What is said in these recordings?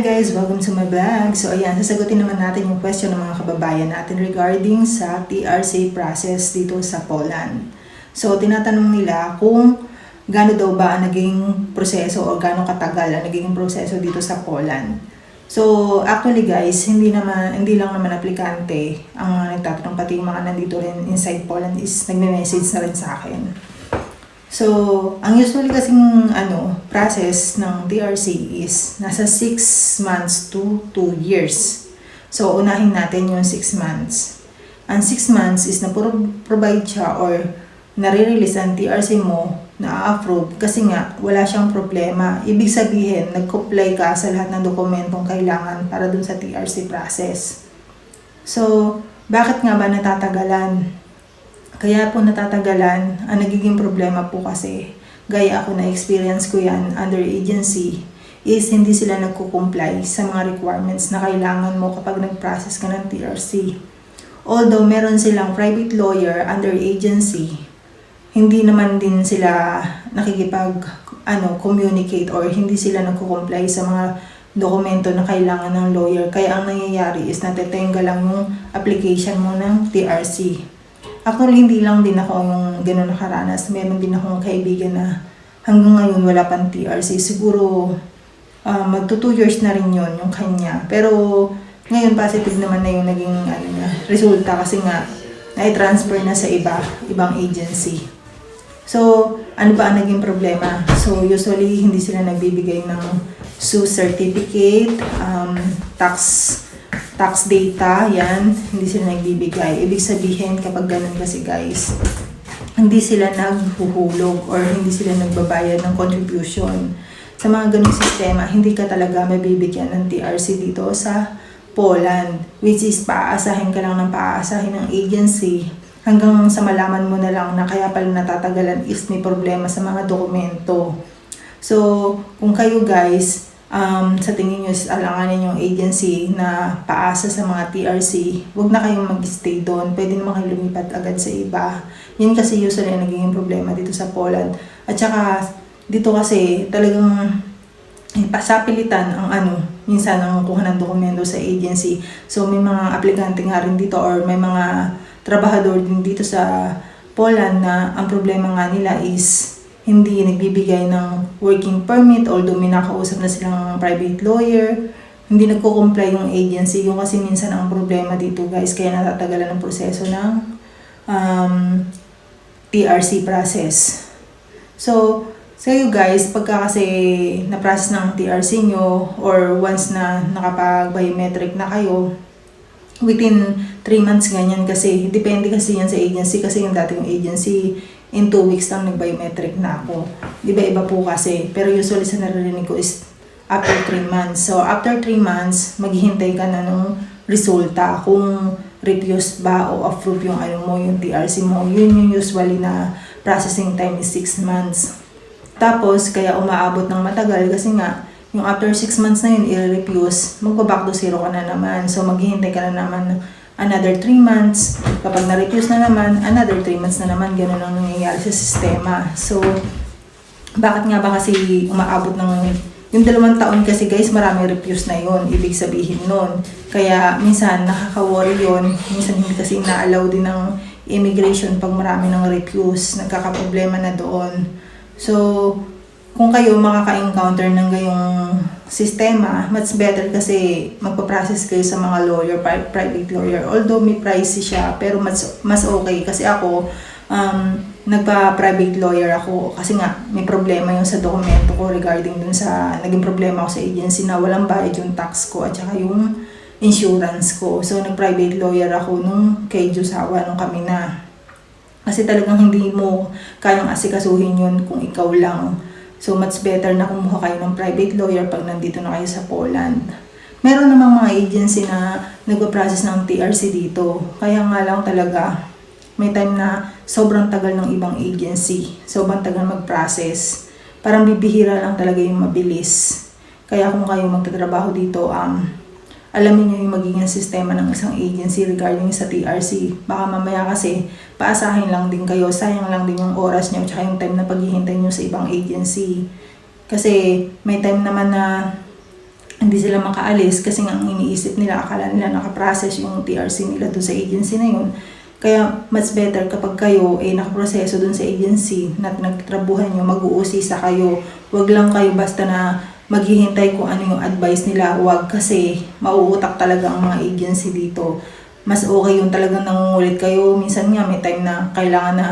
guys! Welcome to my vlog. So ayan, sasagutin naman natin yung question ng mga kababayan natin regarding sa TRC process dito sa Poland. So tinatanong nila kung gaano daw ba ang naging proseso o gaano katagal ang naging proseso dito sa Poland. So actually guys, hindi naman hindi lang naman aplikante ang mga nagtatanong pati yung mga nandito rin inside Poland is nagme-message na rin sa akin. So, ang usually kasing ano, process ng TRC is nasa 6 months to 2 years. So, unahin natin yung 6 months. Ang 6 months is na-provide siya or nare-release ang TRC mo na approve kasi nga wala siyang problema. Ibig sabihin, nag-comply ka sa lahat ng dokumentong kailangan para dun sa TRC process. So, bakit nga ba natatagalan? Kaya po natatagalan, ang nagiging problema po kasi, gaya ako na experience ko yan under agency, is hindi sila nagko-comply sa mga requirements na kailangan mo kapag nag-process ka ng TRC. Although meron silang private lawyer under agency, hindi naman din sila nakikipag ano, communicate or hindi sila nagko-comply sa mga dokumento na kailangan ng lawyer. Kaya ang nangyayari is natetenga lang yung application mo ng TRC. Actually, hindi lang din ako yung gano'n nakaranas. Meron din akong kaibigan na hanggang ngayon wala pang TRC. Siguro, uh, magto 2 years na rin yon yung kanya. Pero, ngayon positive naman na yung naging ano niya, resulta kasi nga, na-transfer na sa iba, ibang agency. So, ano ba ang naging problema? So, usually, hindi sila nagbibigay ng SU certificate, um, tax tax data, yan, hindi sila nagbibigay. Ibig sabihin, kapag ganun kasi guys, hindi sila naghuhulog or hindi sila nagbabayad ng contribution. Sa mga ganung sistema, hindi ka talaga mabibigyan ng TRC dito sa Poland, which is paaasahin ka lang ng paaasahin ng agency hanggang sa malaman mo na lang na kaya pala natatagalan is may problema sa mga dokumento. So, kung kayo guys, um, sa tingin nyo alanganin yung agency na paasa sa mga TRC, wag na kayong mag-stay doon. Pwede naman kayo lumipat agad sa iba. Yan kasi usually ang naging problema dito sa Poland. At saka, dito kasi talagang eh, pasapilitan ang ano, minsan ang kuha ng dokumento sa agency. So may mga aplikante nga rin dito or may mga trabahador din dito sa Poland na ang problema nga nila is hindi nagbibigay ng working permit although may nakausap na silang private lawyer hindi nagko-comply yung agency. Yung kasi minsan ang problema dito guys kaya natatagalan ng proseso ng um, TRC process. So sa you guys pagka kasi na-process ng TRC nyo or once na nakapag-biometric na kayo within 3 months ganyan kasi depende kasi yan sa agency kasi yung dating agency in 2 weeks lang nag-biometric na ako. Di ba iba po kasi, pero usually sa naririnig ko is after 3 months. So after 3 months, maghihintay ka na ng resulta kung refuse ba o approve yung ano mo, yung TRC mo. Yun yung usually na processing time is 6 months. Tapos, kaya umaabot ng matagal kasi nga, yung after 6 months na yun, i-refuse, magpa-back to zero ka na naman. So, maghihintay ka na naman another 3 months. Kapag na-refuse na naman, another 3 months na naman. Ganun ang nangyayari sa sistema. So, bakit nga ba kasi umaabot ng yung dalawang taon kasi guys, marami refuse na yon Ibig sabihin nun. Kaya minsan nakaka-worry yun. Minsan hindi kasi na-allow din ng immigration pag marami ng refuse. Nagkakaproblema na doon. So, kung kayo makaka-encounter ng gayong sistema, much better kasi magpa-process kayo sa mga lawyer, private lawyer. Although may pricey siya, pero mas, mas okay. Kasi ako, um, nagpa-private lawyer ako kasi nga may problema yung sa dokumento ko regarding dun sa naging problema ako sa agency na walang bayad yung tax ko at saka yung insurance ko. So, nag-private lawyer ako nung kay Jusawa nung kami na. Kasi talagang hindi mo kayang asikasuhin yun kung ikaw lang So, much better na kumuha kayo ng private lawyer pag nandito na kayo sa Poland. Meron namang mga agency na nagpa-process ng TRC dito. Kaya nga lang talaga, may time na sobrang tagal ng ibang agency. Sobrang tagal mag-process. Parang bibihira lang talaga yung mabilis. Kaya kung kayo magtatrabaho dito, um, alamin nyo yung magiging sistema ng isang agency regarding sa TRC. Baka mamaya kasi paasahin lang din kayo, sayang lang din yung oras nyo tsaka yung time na paghihintay nyo sa ibang agency. Kasi may time naman na hindi sila makaalis kasi nga ang iniisip nila, akala nila nakaprocess yung TRC nila doon sa agency na yun. Kaya mas better kapag kayo ay nakaproseso doon sa agency na nagtrabuhan nyo, mag-uusisa kayo. Huwag lang kayo basta na maghihintay kung ano yung advice nila. Huwag kasi mauutak talaga ang mga agency dito. Mas okay yung talagang nangungulit kayo. Minsan nga may time na kailangan na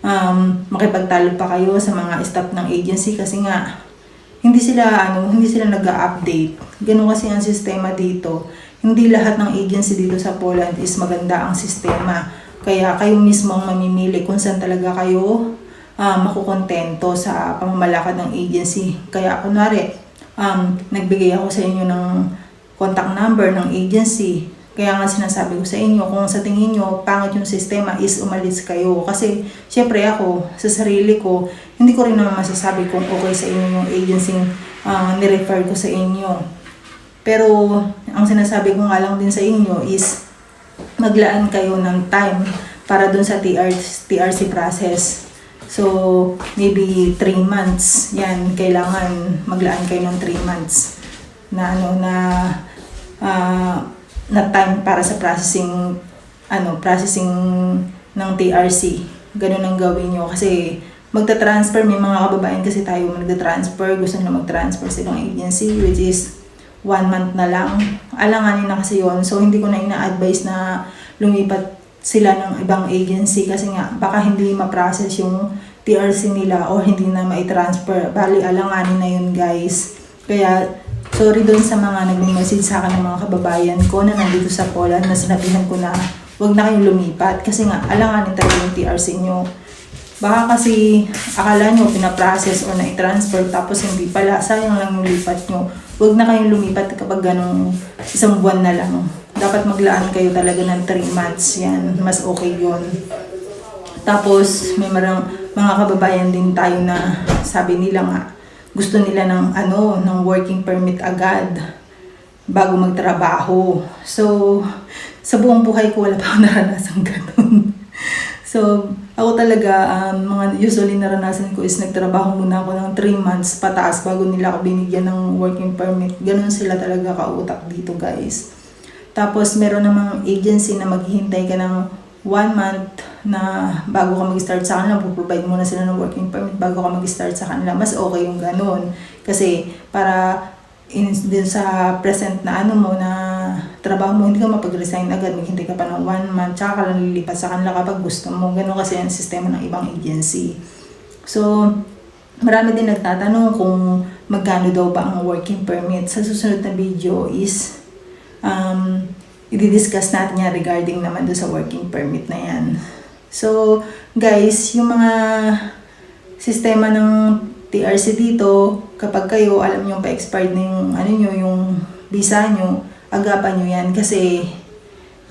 um, makipagtalo pa kayo sa mga staff ng agency kasi nga hindi sila ano, hindi sila nag-update. Ganun kasi ang sistema dito. Hindi lahat ng agency dito sa Poland is maganda ang sistema. Kaya kayo mismo ang mamimili kung saan talaga kayo um, makukontento sa pamamalakad ng agency. Kaya kunwari, um, nagbigay ako sa inyo ng contact number ng agency. Kaya nga sinasabi ko sa inyo, kung sa tingin nyo, pangit yung sistema, is umalis kayo. Kasi, syempre ako, sa sarili ko, hindi ko rin naman masasabi kung okay sa inyo yung agency uh, nirefer ko sa inyo. Pero, ang sinasabi ko nga lang din sa inyo is, maglaan kayo ng time para dun sa TR, TRC process. So, maybe 3 months. Yan, kailangan maglaan kayo ng 3 months na ano na ah, na time para sa processing ano, processing ng TRC. Ganun ang gawin nyo kasi magta-transfer, may mga kababayan kasi tayo magta-transfer, gusto nila mag-transfer sa ibang agency which is one month na lang. Alanganin na kasi yon So, hindi ko na ina-advise na lumipat sila ng ibang agency kasi nga baka hindi ma-process yung TRC nila or hindi na ma-transfer. Bali, alanganin na yun guys. Kaya, sorry doon sa mga nag-message sa akin ng mga kababayan ko na nandito sa Poland na sinabihan ko na wag na kayong lumipat kasi nga alanganin talaga yung TRC nyo. Baka kasi akala nyo pinaprocess o na-transfer tapos hindi pala, sayang lang yung lipat nyo. Huwag na kayong lumipat kapag ganong isang buwan na lang. Dapat maglaan kayo talaga ng 3 months yan. Mas okay yon Tapos may marang, mga kababayan din tayo na sabi nila nga gusto nila ng ano ng working permit agad bago magtrabaho. So sa buong buhay ko wala pa akong naranasang ganun. So, ako talaga, um, mga usually naranasan ko is nagtrabaho muna ako ng 3 months pataas bago nila ako binigyan ng working permit. Ganun sila talaga kautak dito guys. Tapos meron namang agency na maghihintay ka ng 1 month na bago ka mag-start sa kanila, provide muna sila ng working permit bago ka mag-start sa kanila. Mas okay yung ganun. Kasi para in, din sa present na ano mo na trabaho mo, hindi ka mapag-resign agad, maghintay ka pa ng one month, tsaka ka lang lilipat sa kanila kapag gusto mo. Ganun kasi ang sistema ng ibang agency. So, marami din nagtatanong kung magkano daw ba ang working permit. Sa susunod na video is um, i-discuss natin yan regarding naman do sa working permit na yan. So, guys, yung mga sistema ng TRC dito, kapag kayo, alam nyo pa-expired na yung, ano nyo, yung visa nyo, agapan nyo yan kasi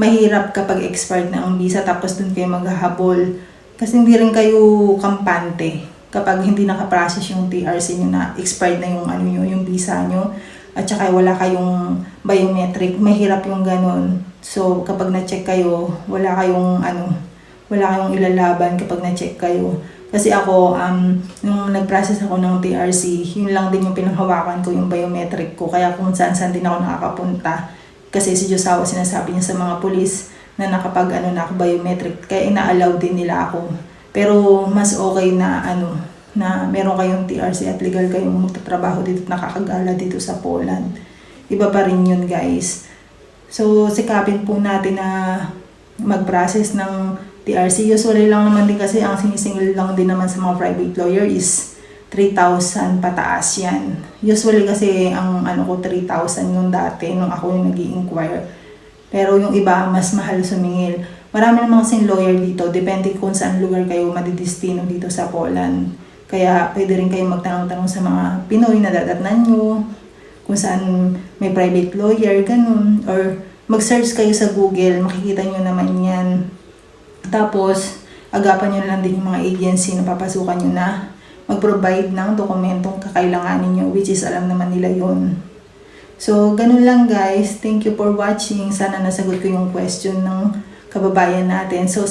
mahirap kapag expired na ang visa tapos dun kayo maghahabol. Kasi hindi rin kayo kampante kapag hindi nakaprocess yung TRC nyo na expired na yung ano nyo, yung visa nyo at saka wala kayong biometric, mahirap yung ganun. So, kapag na-check kayo, wala kayong ano, wala kayong ilalaban kapag na-check kayo. Kasi ako, um, nung nag-process ako ng TRC, yun lang din yung pinanghawakan ko, yung biometric ko. Kaya kung saan-saan din ako nakakapunta. Kasi si Josawa sinasabi niya sa mga pulis na nakapag ano na ako biometric. Kaya ina-allow din nila ako. Pero mas okay na ano, na meron kayong TRC at legal kayong magtatrabaho dito at nakakagala dito sa Poland. Iba pa rin yun guys. So, sikapin po natin na mag-process ng TRC. Usually lang naman din kasi ang sinisingil lang din naman sa mga private lawyer is 3,000 pataas yan. Usually kasi ang ano ko 3,000 yung dati nung ako yung nag inquire Pero yung iba mas mahal sumingil. Marami namang kasing lawyer dito. Depende kung saan lugar kayo madidistino dito sa Poland. Kaya pwede rin kayo magtanong-tanong sa mga Pinoy na dadatnan nyo. Kung saan may private lawyer, ganun. Or mag-search kayo sa Google, makikita nyo naman yan. Tapos, agapan nyo na lang din yung mga agency na papasukan nyo na mag-provide ng dokumentong kakailanganin nyo, which is alam naman nila yon So, ganun lang guys. Thank you for watching. Sana nasagot ko yung question ng kababayan natin. So,